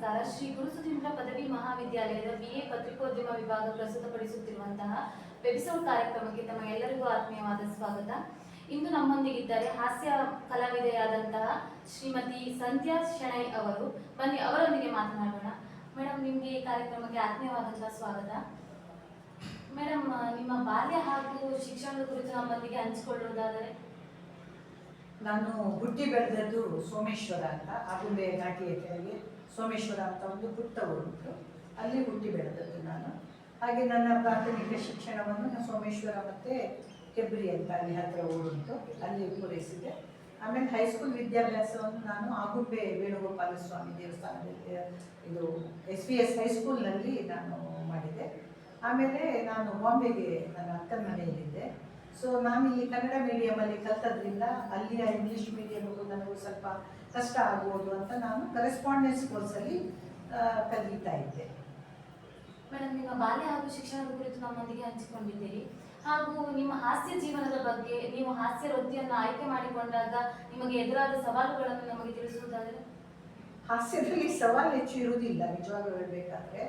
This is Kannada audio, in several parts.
ನಮಸ್ಕಾರ ಶ್ರೀ ಗುರುಸುಧೀಂದ್ರ ಪದವಿ ಮಹಾವಿದ್ಯಾಲಯದ ಬಿಎ ಪತ್ರಿಕೋದ್ಯಮ ವಿಭಾಗ ಪ್ರಸ್ತುತಪಡಿಸುತ್ತಿರುವಂತಹ ವೆಬಿಸೋಡ್ ಕಾರ್ಯಕ್ರಮಕ್ಕೆ ತಮ್ಮ ಎಲ್ಲರಿಗೂ ಆತ್ಮೀಯವಾದ ಸ್ವಾಗತ. ಇಂದು ನಮ್ಮೊಂದಿಗಿದ್ದಾರೆ ಹಾಸ್ಯ ಕಲಾವಿದೆಯಾದಂತಹ ಶ್ರೀಮತಿ ಸಂಧ್ಯಾ ಶೆಣೈ ಅವರು. ಬನ್ನಿ, ಅವರೊಂದಿಗೆ ಮಾತನಾಡೋಣ. ಮೇಡಮ್ ನಿಮಗೆ ಈ ಕಾರ್ಯಕ್ರಮಕ್ಕೆ ಆತ್ಮೀಯವಾದಂತಹ ಸ್ವಾಗತ. ಮೇಡಮ್ ನಿಮ್ಮ ಬಾಲ್ಯ ಹಾಗೂ ಶಿಕ್ಷಣದ ಕುರಿತು ನಮ್ಮೊಂದಿಗೆ ಹಂಚಿಕೊಳ್ಳುವುದಾದರೆ? ನಾನು ಹುಟ್ಟಿ ಬೆಳೆದದ್ದು ಸೋಮೇಶ್ವರ ಅಂತ ಆಗುಂಬೆ ಘಾಟಿಯ ಕೆಳಗೆ. ಸೋಮೇಶ್ವರ ಅಂತ ಒಂದು ಪುಟ್ಟ ಊರುಂಟು ಅಲ್ಲಿ ಹುಟ್ಟಿ ಬೆಳೆದದ್ದು ನಾನು. ಹಾಗೆ ನನ್ನ ಪ್ರಾಥಮಿಕ ಶಿಕ್ಷಣವನ್ನು ನಾನು ಸೋಮೇಶ್ವರ ಮತ್ತು ಕೆಬ್ರಿ ಅಂತ ಅಲ್ಲಿ ಹತ್ತಿರ ಊರುಂಟು. ಅಲ್ಲಿ ಪೂರೈಸಿದೆ ಆಮೇಲೆ ಹೈಸ್ಕೂಲ್ ವಿದ್ಯಾಭ್ಯಾಸವನ್ನು ನಾನು ಆಗುಂಬೆ ವೇಣುಗೋಪಾಲ ಸ್ವಾಮಿ ದೇವಸ್ಥಾನದಲ್ಲಿ, ಇದು ಎಸ್ ವಿ ಎಸ್ ಹೈಸ್ಕೂಲ್ನಲ್ಲಿ ನಾನು ಮಾಡಿದೆ ಆಮೇಲೆ ನಾನು ಬಾಂಬೆಗೆ ನನ್ನ ಅಕ್ಕನ ಮನೆಯಲ್ಲಿದ್ದೆ. ಸೊ ನಾನು ಇಲ್ಲಿ ಕನ್ನಡ ಮೀಡಿಯಮಲ್ಲಿ ಕಲ್ತದ್ರಿಂದ ಅಲ್ಲಿಯ ಇಂಗ್ಲೀಷ್ ಮೀಡಿಯಮ್ಗೂ ನನಗೂ ಸ್ವಲ್ಪ ಕಷ್ಟ ಆಗ್ಬೋದು ಅಂತ ನಾನು ಕರೆಸ್ಪಾಂಡೆನ್ಸ್ ಕೋರ್ಸಲ್ಲಿ ಕಲಿತಾ ಇದ್ದೆ. ಮೇಡಮ್ ನಿಮ್ಮ ಬಾಲ್ಯ ಹಾಗೂ ಶಿಕ್ಷಣದ ಕುರಿತು ನಮ್ಮೊಂದಿಗೆ ಹಂಚಿಕೊಂಡಿದ್ದೀರಿ. ಹಾಗೂ ನಿಮ್ಮ ಹಾಸ್ಯ ಜೀವನದ ಬಗ್ಗೆ ನೀವು ಹಾಸ್ಯ ವೃತ್ತಿಯನ್ನು ಆಯ್ಕೆ ಮಾಡಿಕೊಂಡಾಗ ನಿಮಗೆ ಎದುರಾದ ಸವಾಲುಗಳನ್ನು ನಮಗೆ ತಿಳಿಸುವುದಾದರೆ? ಹಾಸ್ಯದಲ್ಲಿ ಸವಾಲು ಹೆಚ್ಚು ಇರುವುದಿಲ್ಲ ನಿಜವಾಗ್ಲೂ ಹೇಳಬೇಕಾದ್ರೆ.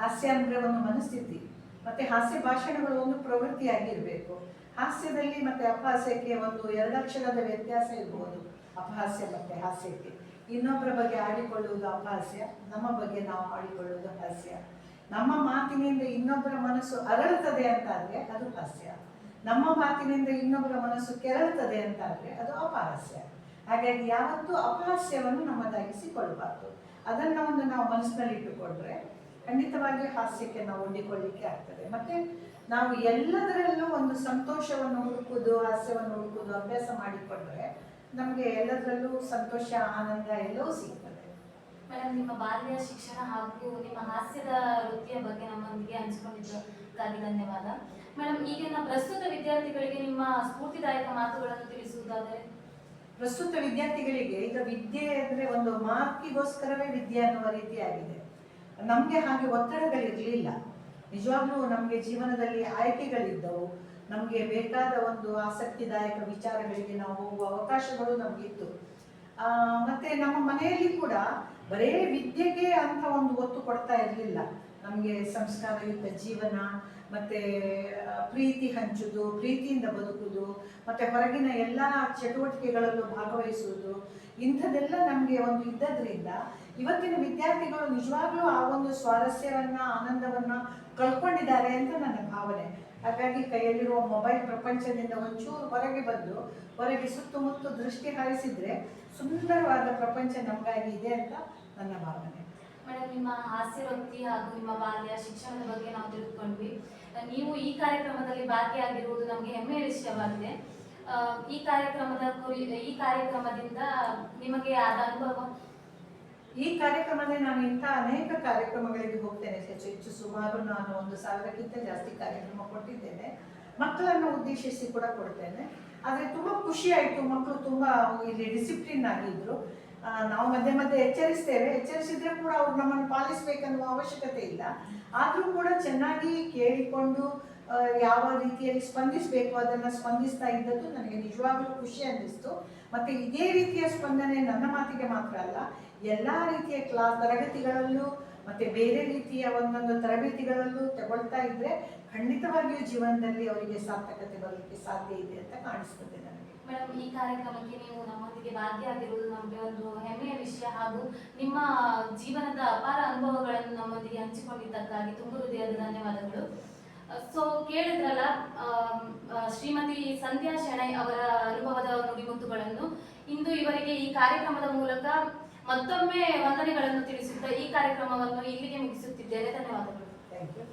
ಹಾಸ್ಯ ಅಂದರೆ ಒಂದು ಮನಸ್ಥಿತಿ. ಮತ್ತು ಹಾಸ್ಯ ಭಾಷಣಗಳು ಒಂದು ಪ್ರವೃತ್ತಿಯಾಗಿರಬೇಕು. ಹಾಸ್ಯದಲ್ಲಿ ಮತ್ತೆ ಅಪಹಾಸ್ಯಕ್ಕೆ ಒಂದು ಎರಡಕ್ಷರದ ವ್ಯತ್ಯಾಸ ಇರಬಹುದು ಅಪಹಾಸ್ಯ ಮತ್ತೆ ಹಾಸ್ಯಕ್ಕೆ. ಇನ್ನೊಬ್ಬರ ಬಗ್ಗೆ ಆಡಿಕೊಳ್ಳುವುದು ಅಪಹಾಸ್ಯ, ನಮ್ಮ ಬಗ್ಗೆ ನಾವು ಆಡಿಕೊಳ್ಳುವುದು ಹಾಸ್ಯ. ನಮ್ಮ ಮಾತಿನಿಂದ ಇನ್ನೊಬ್ಬರ ಮನಸ್ಸು ಅರಳುತ್ತದೆ ಅಂತಾದರೆ ಅದು ಹಾಸ್ಯ. ನಮ್ಮ ಮಾತಿನಿಂದ ಇನ್ನೊಬ್ಬರ ಮನಸ್ಸು ಕೆರಳುತ್ತದೆ ಅಂತಾದರೆ ಅದು ಅಪಹಾಸ್ಯ. ಹಾಗಾಗಿ ಯಾವತ್ತೂ ಅಪಹಾಸ್ಯವನ್ನು ನಮ್ಮದಾಗಿಸಿಕೊಳ್ಳಬಾರ್ದು. ಅದನ್ನ ಒಂದು ನಾವು ಮನಸ್ಸಿನಲ್ಲಿ ಇಟ್ಟುಕೊಂಡ್ರೆ ಖಂಡಿತವಾಗಿಯೂ ಹಾಸ್ಯಕ್ಕೆ ನಾವು ಹೊಂದಿಕೊಳ್ಳಿಕ್ಕೆ ಆಗ್ತದೆ. ಮತ್ತೆ ನಾವು ಎಲ್ಲದರಲ್ಲೂ ಒಂದು ಸಂತೋಷವನ್ನು ಹುಡುಕುದು ಹಾಸ್ಯವನ್ನು ಹುಡುಕುದು ಅಭ್ಯಾಸ ಮಾಡಿಕೊಂಡ್ರೆ ನಮಗೆ ಎಲ್ಲದರಲ್ಲೂ ಸಂತೋಷ ಆನಂದ ಎಲ್ಲವೂ ಸಿಗ್ತದೆ. ಮೇಡಮ್ ನಿಮ್ಮ ಬಾಲ್ಯ ಶಿಕ್ಷಣ ಹಾಗೂ ನಿಮ್ಮ ಹಾಸ್ಯದ ವೃತ್ತಿಯ ಬಗ್ಗೆ ನಮ್ಮೊಂದಿಗೆ ಹಂಚಿಕೊಂಡಿದ್ದಕ್ಕಾಗಿ ಧನ್ಯವಾದ. ಮೇಡಮ್ ಈಗಿನ ಪ್ರಸ್ತುತ ವಿದ್ಯಾರ್ಥಿಗಳಿಗೆ ನಿಮ್ಮ ಸ್ಫೂರ್ತಿದಾಯಕ ಮಾತುಗಳನ್ನು ತಿಳಿಸುವುದಾದರೆ? ಪ್ರಸ್ತುತ ವಿದ್ಯಾರ್ಥಿಗಳಿಗೆ ಈಗ ವಿದ್ಯೆ ಅಂದರೆ ಒಂದು ಮಾರ್ಕಿಗೋಸ್ಕರವೇ ವಿದ್ಯೆ ಅನ್ನುವ ರೀತಿಯಾಗಿದೆ. ನಮಗೆ ಹಾಗೆ ಒತ್ತಡಗಳಿರಲಿಲ್ಲ ನಿಜವಾಗ್ಲೂ ನಮಗೆ ಜೀವನದಲ್ಲಿ ಆಯ್ಕೆಗಳಿದ್ದವು. ನಮಗೆ ಬೇಕಾದ ಒಂದು ಆಸಕ್ತಿದಾಯಕ ವಿಚಾರಗಳಿಗೆ ನಾವು ಹೋಗುವ ಅವಕಾಶಗಳು ನಮಗಿತ್ತು. ಮತ್ತೆ ನಮ್ಮ ಮನೆಯಲ್ಲಿ ಕೂಡ ಬರೇ ವಿದ್ಯೆಗೆ ಅಂತ ಒಂದು ಒತ್ತು ಕೊಡ್ತಾ ಇರಲಿಲ್ಲ. ನಮಗೆ ಸಂಸ್ಕಾರಯುಕ್ತ ಜೀವನ, ಮತ್ತು ಪ್ರೀತಿ ಹಂಚುದು, ಪ್ರೀತಿಯಿಂದ ಬದುಕುದು, ಮತ್ತೆ ಹೊರಗಿನ ಎಲ್ಲ ಚಟುವಟಿಕೆಗಳಲ್ಲೂ ಭಾಗವಹಿಸುವುದು, ಇಂಥದ್ದೆಲ್ಲ ನಮಗೆ ಒಂದು ಇದ್ದದ್ರಿಂದ ಇವತ್ತಿನ ವಿದ್ಯಾರ್ಥಿಗಳು ನಿಜವಾಗ್ಲೂ ಆ ಒಂದು ಸ್ವಾರಸ್ಯವನ್ನು ಆನಂದವನ್ನು ಕಳ್ಕೊಂಡಿದ್ದಾರೆ ಅಂತ ನನ್ನ ಭಾವನೆ. ಹಾಗಾಗಿ ಕೈಯಲ್ಲಿರುವ ಮೊಬೈಲ್ ಪ್ರಪಂಚದಿಂದ ಒಂಚೂರು ಹೊರಗೆ ಬಂದು, ಹೊರಗೆ ಸುತ್ತಮುತ್ತ ದೃಷ್ಟಿ ಹಾರಿಸಿದರೆ ಸುಂದರವಾದ ಪ್ರಪಂಚ ನಮಗಾಗಿ ಇದೆ ಅಂತ ನನ್ನ ಭಾವನೆ. ಮೇಡಮ್, ನಿಮ್ಮ ಹಾಸ್ಯವೃತ್ತಿ ಹಾಗೂ ನಿಮ್ಮ ಬಾಲ್ಯ ಶಿಕ್ಷಣದ ಬಗ್ಗೆ ನಾವು ತಿಳ್ಕೊಂಡ್ವಿ. ನೀವು ಈ ಕಾರ್ಯಕ್ರಮದಲ್ಲಿ ಭಾಗಿಯಾಗಿರುವುದು ನಮಗೆ ಹೆಮ್ಮೆಯ ವಿಷಯವಾಗಿದೆ. ಈ ಕಾರ್ಯಕ್ರಮದ ಕುರಿ, ಈ ಕಾರ್ಯಕ್ರಮದಿಂದ ನಿಮಗೆ ಆದ ಅನುಭವ? ಈ ಕಾರ್ಯಕ್ರಮದಲ್ಲಿ ನಾನು ಇಂಥ ಅನೇಕ ಕಾರ್ಯಕ್ರಮಗಳಿಗೆ ಹೋಗ್ತೇನೆ. ಹೆಚ್ಚು ಹೆಚ್ಚು ಸುಮಾರು ನಾನು ಒಂದು ಸಾವಿರಕ್ಕಿಂತ ಜಾಸ್ತಿ ಕಾರ್ಯಕ್ರಮ ಕೊಟ್ಟಿದ್ದೇನೆ. ಮಕ್ಕಳನ್ನು ಉದ್ದೇಶಿಸಿ ಕೂಡ ಕೊಡ್ತೇನೆ. ಆದರೆ ತುಂಬ ಖುಷಿ ಆಯಿತು. ಮಕ್ಕಳು ತುಂಬ ಇಲ್ಲಿ ಡಿಸಿಪ್ಲಿನ್ ಆಗಿದ್ರು. ನಾವು ಮಧ್ಯೆ ಮಧ್ಯೆ ಎಚ್ಚರಿಸ್ತೇವೆ. ಎಚ್ಚರಿಸಿದ್ರೆ ಕೂಡ ಅವ್ರು ನಮ್ಮನ್ನು ಪಾಲಿಸಬೇಕನ್ನುವ ಅವಶ್ಯಕತೆ ಇಲ್ಲ. ಆದರೂ ಕೂಡ ಚೆನ್ನಾಗಿ ಕೇಳಿಕೊಂಡು ಯಾವ ರೀತಿಯಲ್ಲಿ ಸ್ಪಂದಿಸಬೇಕು ಅದನ್ನು ಸ್ಪಂದಿಸ್ತಾ ಇದ್ದದ್ದು ನನಗೆ ನಿಜವಾಗ್ಲೂ ಖುಷಿ ಅನ್ನಿಸ್ತು. ಮತ್ತೆ ಇದೇ ರೀತಿಯ ಸ್ಪಂದನೆ ನನ್ನ ಮಾತಿಗೆ ಮಾತ್ರ ಅಲ್ಲ, ಎಲ್ಲ ರೀತಿಯ ಕ್ಲಾ ತರಗತಿಗಳಲ್ಲೂ ಮತ್ತೆ ಬೇರೆ ರೀತಿಯ ಒಂದೊಂದು ತರಬೇತಿಗಳಲ್ಲೂ ತಗೊಳ್ತಾ ಇದ್ದರೆ ಖಂಡಿತವಾಗಿಯೂ ಜೀವನದಲ್ಲಿ ಅವರಿಗೆ ಸಾರ್ಥಕತೆ ಬರಲಿಕ್ಕೆ ಸಾಧ್ಯ ಇದೆ ಅಂತ ಕಾಣಿಸ್ತದೆ ನನಗೆ. ಮೇಡಮ್ ಈ ಕಾರ್ಯಕ್ರಮಕ್ಕೆ ನೀವು ನಮ್ಮೊಂದಿಗೆ ಭಾಗಿಯಾಗಿರುವುದು ನಮಗೆ ಒಂದು ಹೆಮ್ಮೆಯ ವಿಷಯ ಹಾಗೂ ನಿಮ್ಮ ಜೀವನದ ಅಪಾರ ಅನುಭವಗಳನ್ನು ನಮ್ಮೊಂದಿಗೆ ಹಂಚಿಕೊಂಡಿದ್ದಕ್ಕಾಗಿ ತುಂಬ ಹೃದಯದ ಧನ್ಯವಾದಗಳು. ಸೊ ಕೇಳಿದ್ರಲ್ಲ ಶ್ರೀಮತಿ ಸಂಧ್ಯಾ ಶೆಣೈ ಅವರ ಅನುಭವದ ನುಡಿಮುತ್ತುಗಳನ್ನು ಇಂದು ಇವರಿಗೆ ಈ ಕಾರ್ಯಕ್ರಮದ ಮೂಲಕ ಮತ್ತೊಮ್ಮೆ ವಂದನೆಗಳನ್ನು ತಿಳಿಸುತ್ತಾ ಈ ಕಾರ್ಯಕ್ರಮವನ್ನು ಇಲ್ಲಿಗೆ ಮುಗಿಸುತ್ತಿದ್ದೇನೆ. ಧನ್ಯವಾದಗಳು.